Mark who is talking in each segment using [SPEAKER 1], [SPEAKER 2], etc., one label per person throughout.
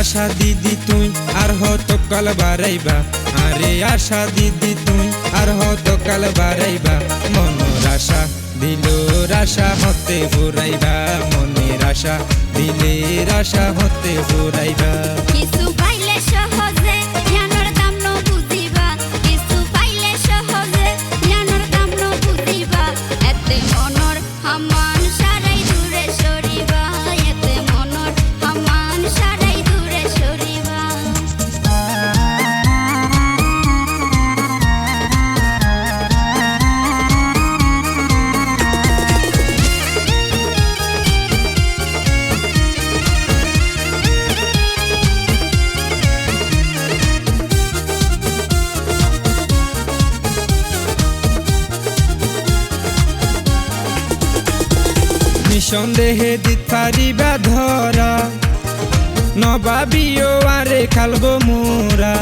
[SPEAKER 1] আশা দিদি তুই, আর হত কাল বাড়াইবা। আরে আশা দিদি তুই, আর হত কাল বাড়াইবা। মনের আশা দিল রাশা হতে ফুরাইবা মনের আশা, দিলের আশা হতে ফুরাইবা
[SPEAKER 2] কিছু
[SPEAKER 1] নিঃসন্দেহে দিত পারিবা ধরা। নবাবিও আরে খালবো মোরা।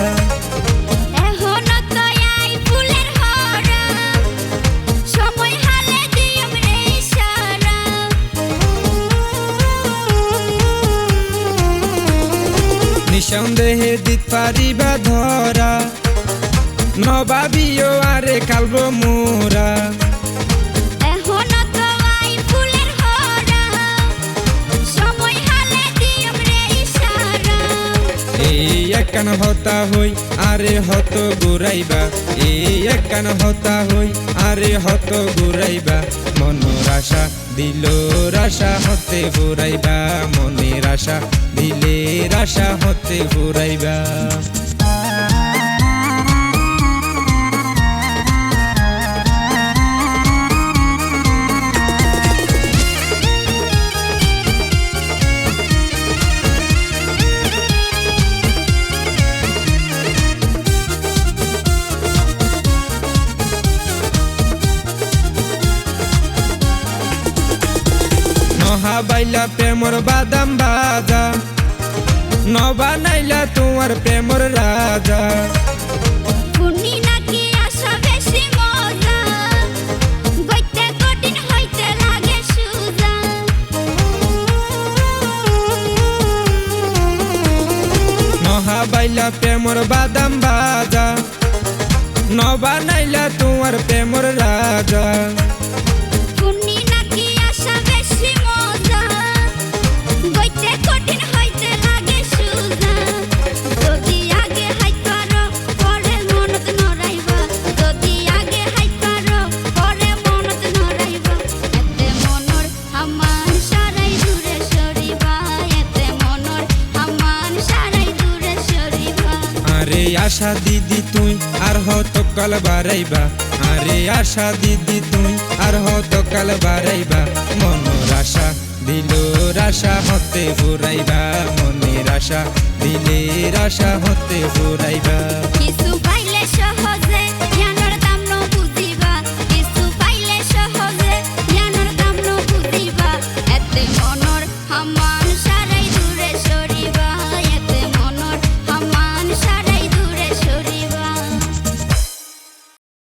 [SPEAKER 1] নিঃসন্দেহে দিত পারিবা ধরা। নবাবিও আরে খালবো মোরা। একান হতা হই, আরে হত গুরাইবা এই একান হতা হই, আরে হত গুরাইবা মনের আশা দিল রাশা হতে ফুরাইবা মনের আশা দিলে রাশা হতে ফুরাইবা বাইলা প্রেমর বাদাম বাজা নবানাইলা তোমার প্রেমর রাজা। বাইলা প্রেমর বাদাম বাজা নবানাইলা তোমার প্রেমর রাজা। আরে আশা দিদি তুই, আর হত কাল বাড়াইবা। আরে আশা দিদি তুই, আর হত কাল বাড়াইবা। মনের আশা দিল রাশা হতে ফুরাইবা। মনের আশা দিলে রাশা হতে ফুরাইবা।
[SPEAKER 2] কিছু পাইলে সহজ